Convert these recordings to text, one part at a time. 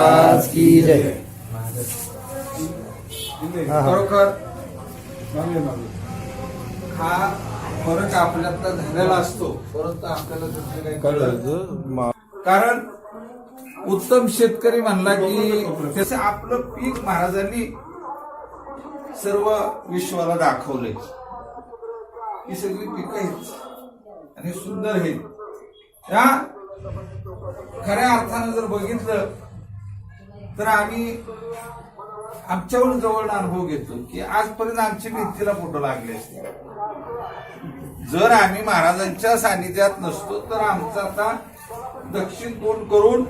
आज की जय। फरक आपल्यातला झालेला असतो परंतु आपल्याला कारण उत्तम शेतकरी म्हणला की त्याचं आपलं पीक महाराजांनी सर्व विश्वाला दाखवले ही सगळी पीक आहेत आणि सुंदर आहेत. खऱ्या अर्थानं जर बघितलं तर आम्ही आमच्याहून जवळ अनुभव घेतो की आजपर्यंत आमची भिंतीला फोटो लागले असते. जर आम्ही महाराजांच्या सानिध्यात नसतो तर आमचा आता दक्षिण तोंड करून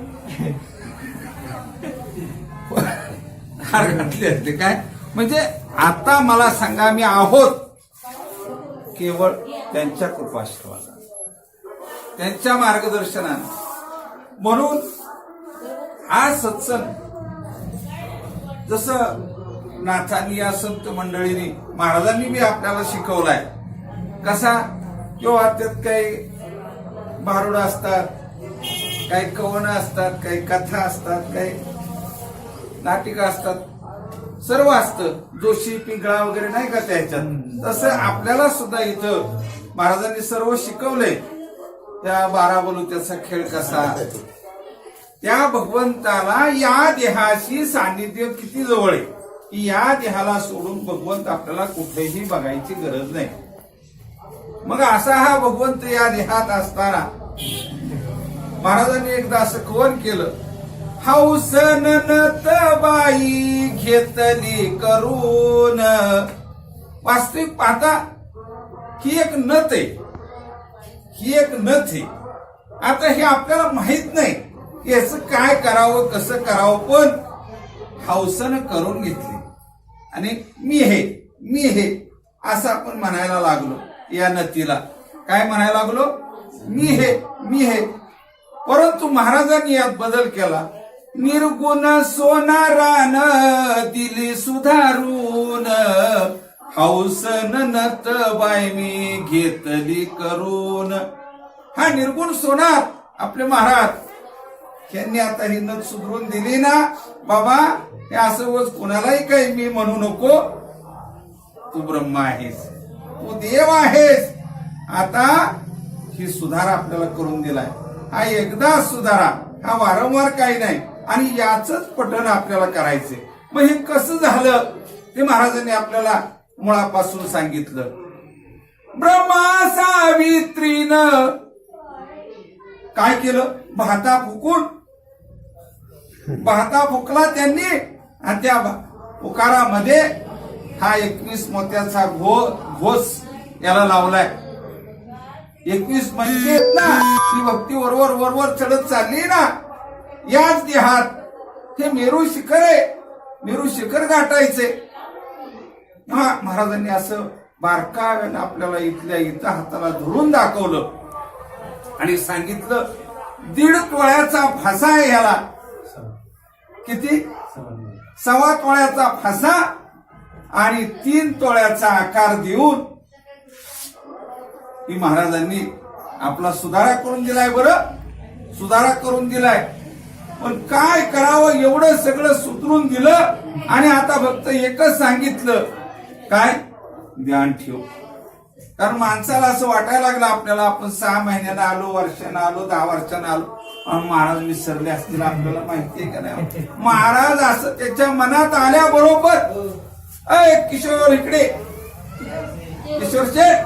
हार घातले असते. काय? म्हणजे आता मला सांगा आम्ही आहोत केवळ त्यांच्या कृपाश्रवाला त्यांच्या मार्गदर्शनाने. म्हणून आज सत्संग जसं नाथांनी या संत मंडळींनी महाराजांनी बी आपल्याला शिकवलाय. कसा? किंवा त्यात काही भारुड असतात काही कवन असतात काही कथा असतात काही नाटिका असतात. सर्व असतं. जोशी पिंगळा वगैरे नाही का त्याच्यात? तसं आपल्याला सुद्धा इथं महाराजांनी सर्व शिकवलंय. त्या बारा बलुत्याचा खेळ कसा? त्या भगवंताला या देहाशी सान्निध्य किती जवळ आहे? की या देहाला सोडून भगवंत आपल्याला कुठेही बघायची गरज नाही. मग असा हा भगवंत या देहात असताना महाराजांनी एकदा असं कवन केलं. हौसन बाई घेतली करून. वास्तविक पाहता ही एक नत आहे. ही एक नथ आहे. आता हे आपल्याला माहीत नाही. याचं काय करावं कसं करावं पण हौसनं करून घेतली. आणि मी हे मी हे असं आपण म्हणायला लागलो या नतीला काय म्हणायला लागलो? मी हे मी हे. परंतु महाराजांनी यात बदल केला. निर्गुण सोनारान दिली सुधारून हौसन नत बाय मी घेतली करून. हा निर्गुण सोनार आपले महाराज. यांनी आता ही नथ सुधरून दिली ना बाबा हे असं कुणालाही काही मी म्हणू नको. तू ब्रह्म आहेस. तू देव आहेस. आता ही सुधारा आपल्याला करून दिलाय. हा एकदा सुधारा हा वारंवार काही नाही. आणि याच पठण आपल्याला करायचंय. मग हे कसं झालं? ते महाराजांनी आपल्याला मुळापासून सांगितलं. ब्रह्मा सावित्रीनं काय केलं? भाता फुकून पाहता फुकला त्यांनी. आणि त्या पुकारामध्ये हा एकवीस मोत्याचा घो घोस याला लावलाय. एकवीस म्हणजे ना ती भक्ती वरवर वरवर चढत चालली ना. याच देहात हे मेरू शिखर आहे. मेरू शिखर गाठायचे. हा महाराजांनी असं बारकाव्यानं आपल्याला इथल्या इथं हाताला धरून दाखवलं. आणि सांगितलं दीड तोळ्याचा भासा आहे ह्याला. किती? सव्वा तोळ्याचा फासा आणि तीन तोळ्याचा आकार देऊन ही महाराजांनी आपला सुधारा करून दिलाय बरं? सुधारा करून दिलाय. पण काय करावं एवढं सगळं सुधरून दिलं आणि आता फक्त एकच सांगितलं. काय? ध्यान ठेव. कारण माणसाला असं वाटायला लागलं आपल्याला आपण सहा महिन्यानं आलो वर्षानं आलो दहा वर्षानं आलो. महाराज विसरले असतील आपल्याला माहितीये का नाही? महाराज असं त्याच्या मनात आल्याबरोबर अय किशोर इकडे. किशोर शेठ.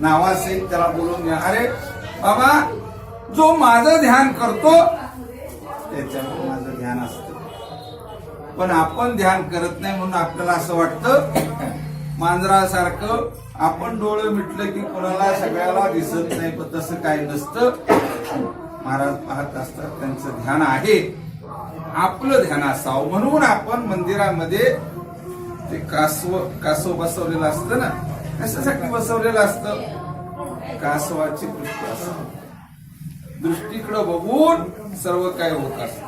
नावासहित त्याला बोलून घ्या. अरे बाबा जो माझं ध्यान करतो त्याच्यावर माझं ध्यान असतं. पण आपण ध्यान करत नाही म्हणून आपल्याला असं वाटतं मांजरासारखं आपण डोळे मिटलं की कोणाला सगळ्याला दिसत नाही पण तसं काही नसतं. महाराज पाहत असतात त्यांचं ध्यान आहे. आपलं ध्यान असावं. म्हणून आपण मंदिरामध्ये ते कासव कासव बसवलेलं असतं ना? कशासाठी बसवलेलं असतं? कासवाची दृष्टी असते दृष्टीकडे बघून सर्व काय होत असत.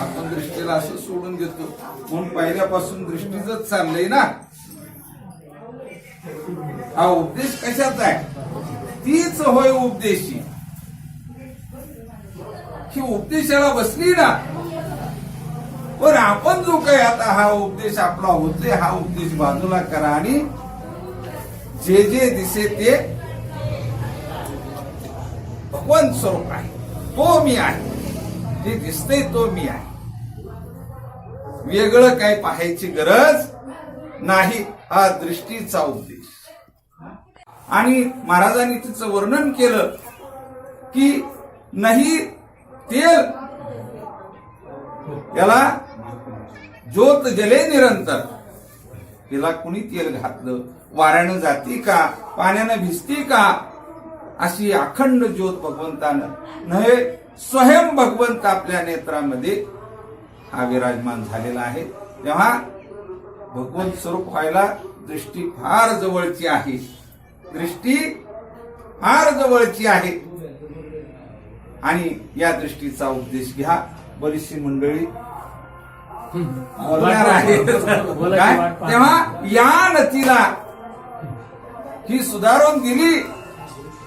आपण दृष्टीला असं सोडून देतो. म्हणून पहिल्यापासून दृष्टीच चाललंय ना? हा उपदेश कशाचा आहे? तीच होय उपदेशी. ही उपदेशाला बसली ना. पण आपण जो काही आता हा उपदेश आपला होते हा उपदेश बाजूला करा आणि जे जे दिसे ते भगवंत स्वरूप आहे. तो मी आहे. जे दिसते तो मी आहे. वेगळं काय पाहायची गरज नाही हा दृष्टीचा उद्देश. आणि महाराजांनी तिचं वर्णन केलं की नाही तेल याला ज्योत जले निरंतर. तिला कुणी तेल घातलं? वाऱ्यानं जाती का? पाण्यानं भिजती का? अशी अखंड ज्योत भगवंतानं. नव्हे स्वयं भगवंत आपल्या नेत्रामध्ये हा विराजमान झालेला आहे. तेव्हा भगवंत स्वरूप व्हायला दृष्टी फार जवळची आहे. दृष्टी फार जवळची आहे. आणि या दृष्टीचा उपदेश घ्या. बरीचशी मंडळी बोलणार आहे तेव्हा या नतीला ही सुधारून दिली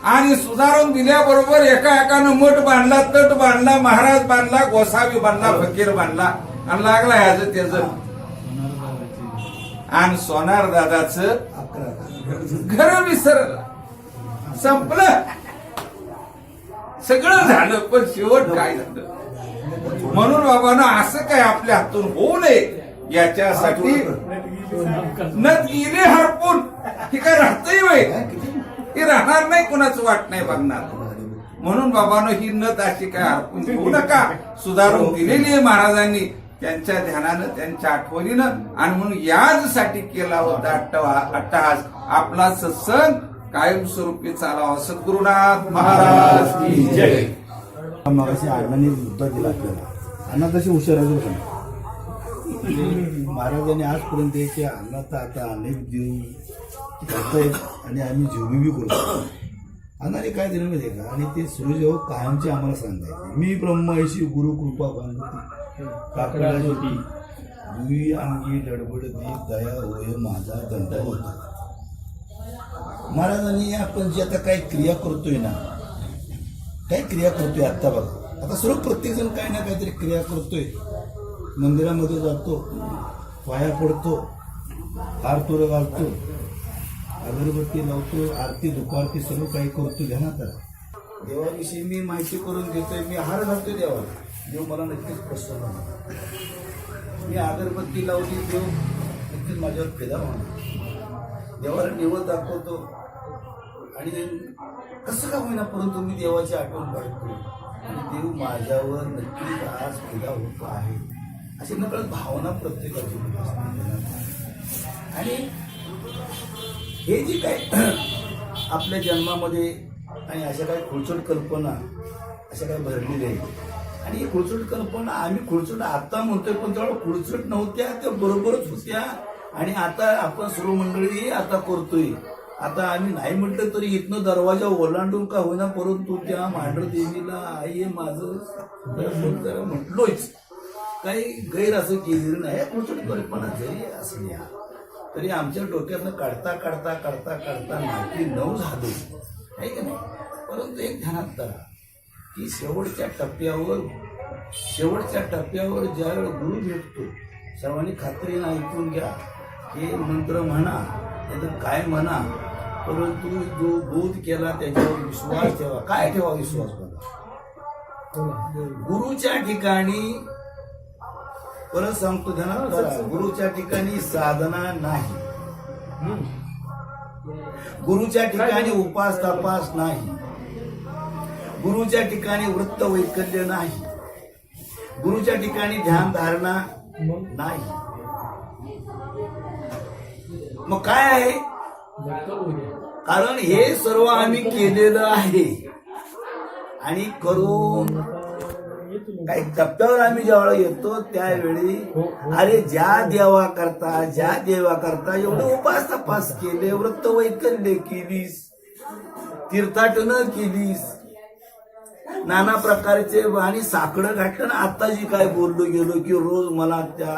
आणि सुधारून दिल्याबरोबर एका एकानं मठ बांधला तट बांधला महाराज बांधला गोसावी बांधला फकीर बांधला. आणि लागला ह्याच त्याच. आणि सोनार दादाच घर विसरलं. संपलं. सगळं झालं पण शेवट काय झालं? म्हणून बाबांनो असं काय आपल्या हातून होऊ नये. याच्यासाठी नद गेले हरपून. हे काय राहतही वय हे राहणार नाही कुणाचं वाट नाही बघणार. म्हणून बाबांनो ही नद अशी काय हरपून घेऊ नका. सुधारून दिलेली आहे महाराजांनी. त्यांच्या ध्यानानं त्यांच्या आठवणीनं आणि म्हणून याचसाठी केला होता अट्टवा- अट्टहास. आपला सत्संग कायमस्वरूपी चालावा. सद्गुरुनाथ महाराज की जय. मगाशी मुद्दा दिला आपल्याला. अण्णा तशी हुशार. महाराजांनी आजपर्यंत याचे अण्णा तर आता अनेक देव करतायत आणि आम्ही जीवनी बी करतो अण्णाने काय दिलं माहिती का? आणि ते सूर्यजेव्हा कायमचे आम्हाला सांगायचे. मी ब्रह्मऐशी गुरु कृपा बांधती काकडा होती. दुई अंगी लडबडती दया होय माझा दंड होता. महाराजांनी आपण जी आता काही क्रिया करतोय ना काय क्रिया करतोय आत्ता बघा. आता सर्व प्रत्येक जण काही ना काहीतरी क्रिया करतोय. मंदिरामध्ये जातो पाया पडतो हार तुर घालतो अगरबत्ती लावतो आरती दुपारती सर्व काही करतो ध्यानात देवाविषयी मी माहिती करून देतोय मी हार घालतो देवाला. देव मला नक्कीच प्रसन्न होणार. मी अगरबत्ती लावली देव नक्कीच माझ्यावर फिदा होणार देवाला निवड दाखवतो. आणि कसं का होईना परंतु मी देवाची आठवण काढतो आणि देव माझ्यावर नक्कीच आज फिदा होतो आहे. अशी नकळत भावना प्रत्येकाची असते. आणि हे जे काय आपल्या जन्मामध्ये आणि अशा काही खुळचूट कल्पना अशा काही भरलेल्या आहेत. आणि ही खुळचूट कल्पना आम्ही खुळचट आता म्हणतोय पण तेव्हा खुळचट नव्हत्या त्या बरोबरच होत्या. आणि आता आपण सर्व मंडळी आता करतोय. आता आम्ही नाही म्हटलं तरी इथनं दरवाजा ओलांडून का होईना परंतु त्या मांढर देवीला आई माझं म्हटलोच काही गैर असं केलेलं नाही. खुळचट कल्पना जरी असल्या तरी आमच्या डोक्यातनं काढता काढता काढता काढता माहिती नऊ झालो. आहे का नाही? परंतु एक ध्यानात धरा की शेवटच्या टप्प्यावर शेवटच्या टप्प्यावर ज्यावेळेस गुरु भेटतो सर्वांनी खात्रीनं ऐकून घ्या. हे मंत्र म्हणा नाहीतर काय म्हणा परंतु जो बोध केला त्याच्यावर विश्वास ठेवा. काय ठेवा विश्वास बघा? गुरुच्या ठिकाणी परत सांगतो ध्यानात गुरुच्या ठिकाणी साधना नाही. गुरुच्या ठिकाणी उपास तपास नाही. गुरुच्या ठिकाणी वृत्त वैकल्य नाही. गुरुच्या ठिकाणी ध्यान धारणा नाही. मग काय आहे? कारण हे सर्व आम्ही केलेलं आहे. आणि करून काही टप्प्यावर आम्ही ज्यावेळेला येतो त्यावेळी अरे ज्या देवा करता ज्या देवा करता एवढं उपास तपास केले वृत्त वैकल्य केलीस तीर्थाटन केलीस नाना प्रकारचे आणि साकडं घाटलं आता जी काय बोललो गेलो की रोज मला त्या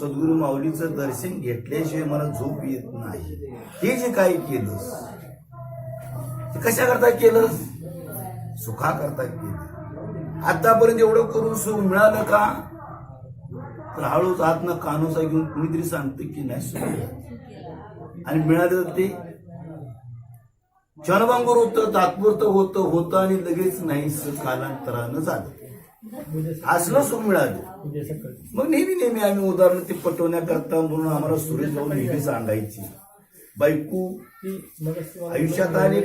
सद्गुरु माऊलीचं दर्शन घेतल्याशिवाय मला झोप येत नाही. हे जे काही केलंस ते कशा करता केलंस? सुखा करता केलं आतापर्यंत एवढं करून सुख मिळालं का? तर हळूच आतनं कानोसा घेऊन कुणीतरी सांगते की नाही सुख आणि मिळालं तर ते क्षणभंगूर होतं तात्पुरतं होतं होतं आणि लगेच नाही कालांतरानं झालं. असलं सुख मिळालं. मग नेहमी नेहमी आम्ही उदाहरण ते पटवण्याकरता म्हणून आम्हाला सुरेश भाऊ नेहमीच सांगायची. बायको आयुष्यात आणि